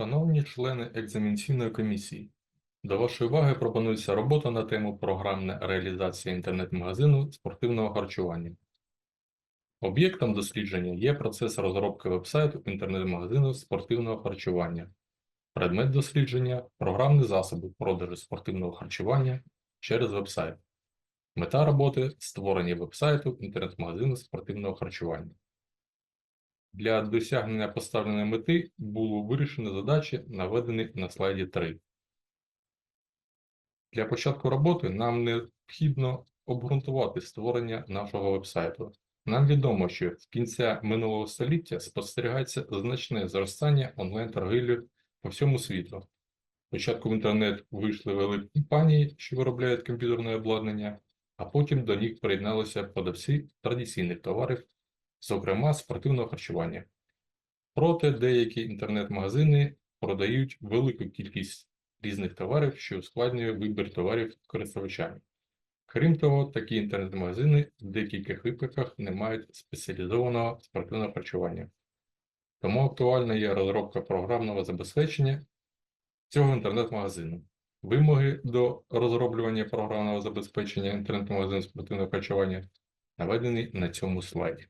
Шановні члени екзаменаційної комісії, до вашої уваги пропонується робота на тему програмна реалізація інтернет-магазину спортивного харчування. Об'єктом дослідження є процес розробки вебсайту інтернет-магазину спортивного харчування. Предмет дослідження програмні засоби продажу спортивного харчування через вебсайт. Мета роботи створення вебсайту інтернет-магазину спортивного харчування. Для досягнення поставленої мети було вирішено задачі, наведені на слайді 3. Для початку роботи нам необхідно обґрунтувати створення нашого вебсайту. Нам відомо, що з кінця минулого століття спостерігається значне зростання онлайн-торгівлі по всьому світу. Спочатку в інтернет вийшли великі компанії, що виробляють комп'ютерне обладнання, а потім до них приєдналися продавці традиційних товарів, зокрема спортивного харчування. Проте деякі інтернет-магазини продають велику кількість різних товарів, що ускладнює вибір товарів користувачами. Крім того, такі інтернет-магазини в деяких випадках не мають спеціалізованого спортивного харчування. Тому актуальна є розробка програмного забезпечення цього інтернет-магазину. Вимоги до розроблювання програмного забезпечення інтернет-магазину спортивного харчування наведені на цьому слайді.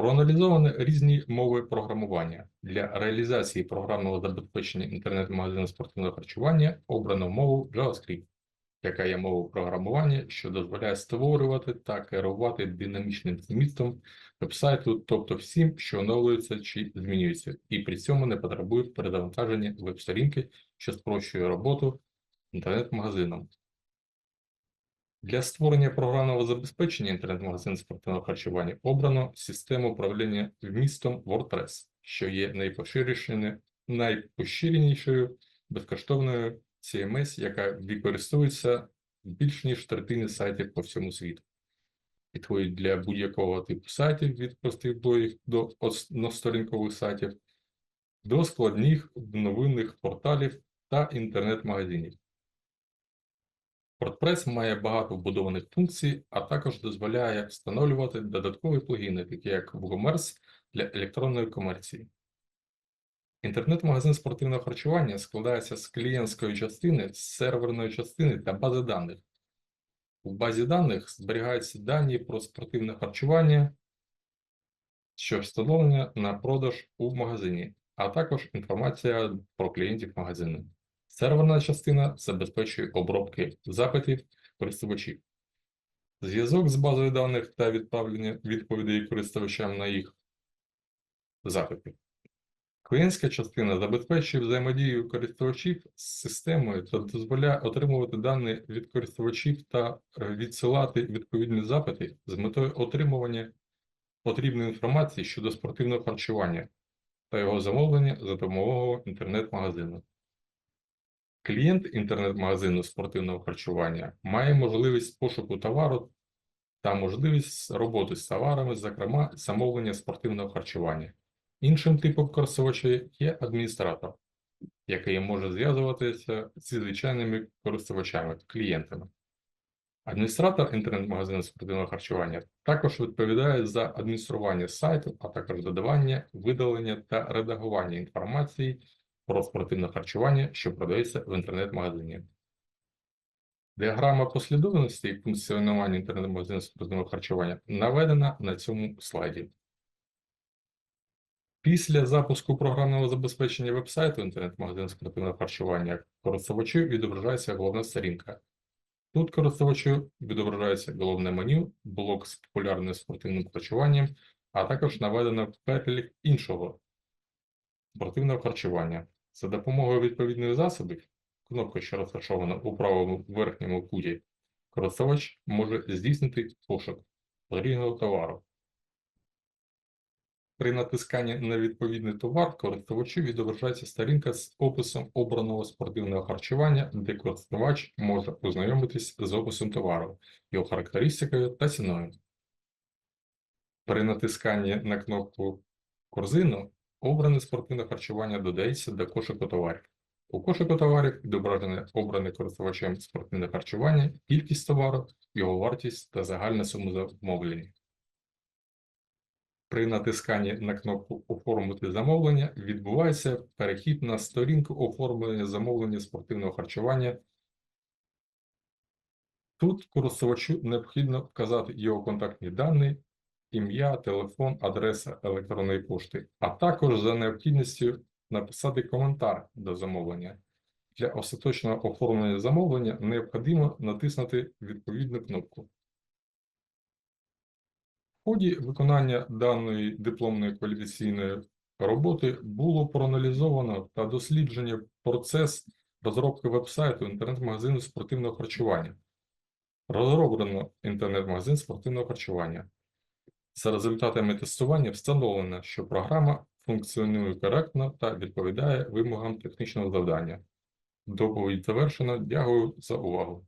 Проаналізовані різні мови програмування. Для реалізації програмного забезпечення інтернет-магазину спортивного харчування обрано мову JavaScript, яка є мовою програмування, що дозволяє створювати та керувати динамічним змістом вебсайту, тобто всім, що оновлюється чи змінюється, і при цьому не потребує перезавантаження веб-сторінки, що спрощує роботу інтернет-магазином. Для створення програмного забезпечення інтернет-магазину спортивного харчування обрано систему управління вмістом WordPress, що є найпоширенішою, найпоширенішою безкоштовною CMS, яка використовується більш ніж третини сайтів по всьому світу. Підходить для будь-якого типу сайтів від простих блогів до односторінкових сайтів, до складних новинних порталів та інтернет-магазинів. WordPress має багато вбудованих функцій, а також дозволяє встановлювати додаткові плагіни, такі як WooCommerce для електронної комерції. Інтернет-магазин спортивного харчування складається з клієнтської частини, серверної частини та бази даних. У базі даних зберігаються дані про спортивне харчування, що встановлено на продаж у магазині, а також інформація про клієнтів магазину. Серверна частина забезпечує обробки запитів користувачів. Зв'язок з базою даних та відправлення відповідей користувачам на їх запити. Клієнтська частина забезпечує взаємодію користувачів з системою та дозволяє отримувати дані від користувачів та відсилати відповідні запити з метою отримування потрібної інформації щодо спортивного харчування та його замовлення за допомогою інтернет-магазину. Клієнт інтернет-магазину спортивного харчування має можливість пошуку товару та можливість роботи з товарами, зокрема замовлення спортивного харчування. Іншим типом користувача є адміністратор, який може зв'язуватися зі звичайними користувачами, клієнтами. Адміністратор інтернет-магазину спортивного харчування також відповідає за адміністрування сайту, а також додавання, видалення та редагування інформації про спортивне харчування, що продається в інтернет-магазині. Діаграма послідовності і функціонування інтернет-магазину спортивного харчування наведена на цьому слайді. Після запуску програмного забезпечення вебсайту інтернет-магазину спортивного харчування користувачу відображається головна сторінка. Тут користувачу відображається головне меню, блок з популярним спортивним харчуванням, а також наведено перелік іншого спортивного харчування. За допомогою відповідних засобів, кнопка, що розташована у правому верхньому куті, користувач може здійснити пошук потрібного товару. При натисканні на відповідний товар користувачу відображається сторінка з описом обраного спортивного харчування, де користувач може ознайомитись з описом товару, його характеристикою та ціною. При натисканні на кнопку корзину обране спортивне харчування додається до кошику товарів. У кошику товарів відображене обране користувачем спортивне харчування, кількість товару, його вартість та загальна сума замовлення. При натисканні на кнопку Оформити замовлення відбувається перехід на сторінку оформлення замовлення спортивного харчування. Тут користувачу необхідно вказати його контактні дані, ім'я, телефон, адреса електронної пошти, а також за необхідністю написати коментар до замовлення. Для остаточного оформлення замовлення необхідно натиснути відповідну кнопку. В ході виконання даної дипломної кваліфікаційної роботи було проаналізовано та досліджено процес розробки веб-сайту інтернет-магазину спортивного харчування. Розроблено інтернет-магазин спортивного харчування. За результатами тестування встановлено, що програма функціонує коректно та відповідає вимогам технічного завдання. Доповідь завершена. Дякую за увагу.